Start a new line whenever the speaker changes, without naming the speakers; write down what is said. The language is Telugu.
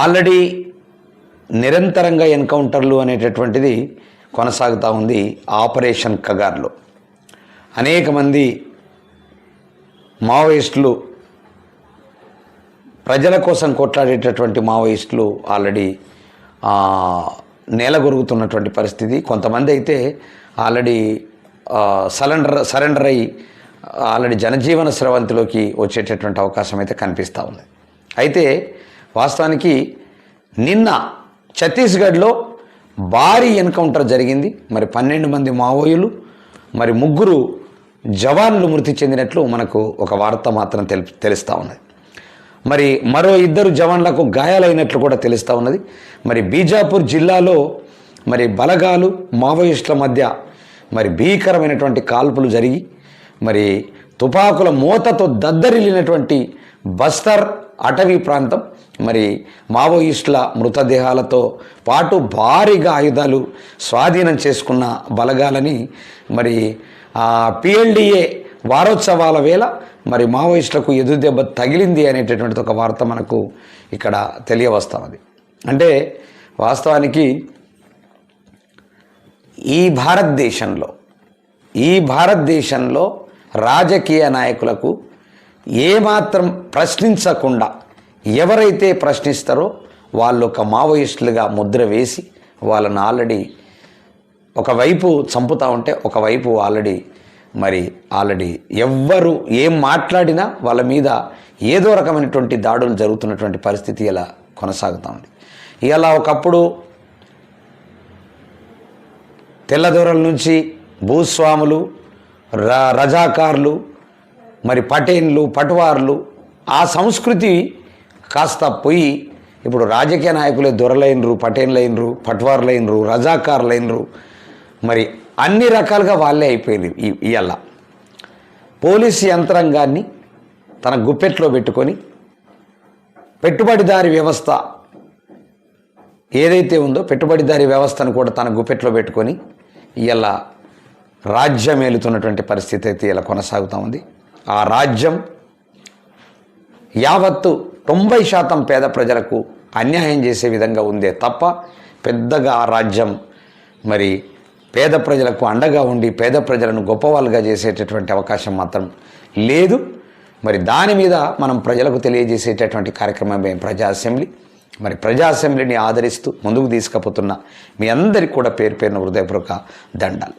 ఆల్రెడీ నిరంతరంగా ఎన్కౌంటర్లు అనేటటువంటిది కొనసాగుతూ ఉంది ఆపరేషన్ కగార్లో. అనేక మంది మావోయిస్టులు ప్రజల కోసం కొట్లాడేటటువంటి మావోయిస్టులు ఆల్రెడీ నేలగొరుగుతున్నటువంటి పరిస్థితి. కొంతమంది అయితే ఆల్రెడీ సరెండర్ సరెండర్ అయ్యి ఆల్రెడీ జనజీవన స్రవంతిలోకి వచ్చేటటువంటి అవకాశం అయితే కనిపిస్తూ ఉంది. అయితే వాస్తవానికి నిన్న ఛత్తీస్గఢ్లో భారీ ఎన్కౌంటర్ జరిగింది. మరి పన్నెండు మంది మావోయులు మరి ముగ్గురు జవాన్లు మృతి చెందినట్లు మనకు ఒక వార్త మాత్రం తెలు తెలుస్తూ ఉన్నది. మరి మరో ఇద్దరు జవాన్లకు గాయాలైనట్లు కూడా తెలుస్తూ ఉన్నది. మరి బీజాపూర్ జిల్లాలో మరి బలగాలు మావోయిస్టుల మధ్య మరి భీకరమైనటువంటి కాల్పులు జరిగి మరి తుపాకుల మూతతో దద్దరిల్లినటువంటి బస్తర్ అటవీ ప్రాంతం. మరి మావోయిస్టుల మృతదేహాలతో పాటు భారీగా ఆయుధాలు స్వాధీనం చేసుకున్న బలగాలని మరి పిఎల్డిఏ వారోత్సవాల వేళ మరి మావోయిస్టులకు ఎదురుదెబ్బ తగిలింది అనేటటువంటి ఒక వార్త మనకు ఇక్కడ తెలియవస్తున్నది అంటే వాస్తవానికి ఈ భారతదేశంలో ఈ భారతదేశంలో రాజకీయ నాయకులకు ఏమాత్రం ప్రశ్నించకుండా ఎవరైతే ప్రశ్నిస్తారో వాళ్ళు ఒక మావోయిస్టులుగా ముద్ర వేసి వాళ్ళని ఆల్రెడీ ఒకవైపు చంపుతా ఉంటే ఒకవైపు ఆల్రెడీ మరి ఆల్రెడీ ఎవ్వరు ఏం మాట్లాడినా వాళ్ళ మీద ఏదో రకమైనటువంటి దాడులు జరుగుతున్నటువంటి పరిస్థితి ఇలా కొనసాగుతూ ఉంది. ఇలా ఒకప్పుడు తెల్లదొరల నుంచి భూస్వాములు రజాకార్లు మరి పటేన్లు పటువార్లు ఆ సంస్కృతి కాస్త పోయి ఇప్పుడు రాజకీయ నాయకులే దొరలైనరు పటేన్లైనరు పట్వార్లైనరు రజాకార్లైనరు మరి అన్ని రకాలుగా వాళ్ళే అయిపోయింది ఈ ఇవాళ పోలీసు యంత్రాంగాన్ని తన గుప్పెట్లో పెట్టుకొని పెట్టుబడిదారి వ్యవస్థ ఏదైతే ఉందో పెట్టుబడిదారి వ్యవస్థను కూడా తన గుప్పెట్లో పెట్టుకొని ఇలా రాజ్యం ఏలుతున్నటువంటి పరిస్థితి అయితే ఇలా కొనసాగుతూ ఉంది. ఆ రాజ్యం యావత్తు తొంభై శాతం పేద ప్రజలకు అన్యాయం చేసే విధంగా ఉందే తప్ప పెద్దగా ఆ రాజ్యం మరి పేద ప్రజలకు అండగా ఉండి పేద ప్రజలను గొప్పవాళ్ళుగా చేసేటటువంటి అవకాశం మాత్రం లేదు. మరి దాని మీద మనం ప్రజలకు తెలియజేసేటటువంటి కార్యక్రమమే ప్రజా అసెంబ్లీ. మరి ప్రజా అసెంబ్లీని ఆదరిస్తూ ముందుకు తీసుకుపోతున్న మీ అందరికీ కూడా పేరు పేరున హృదయపూర్వక దండాలు.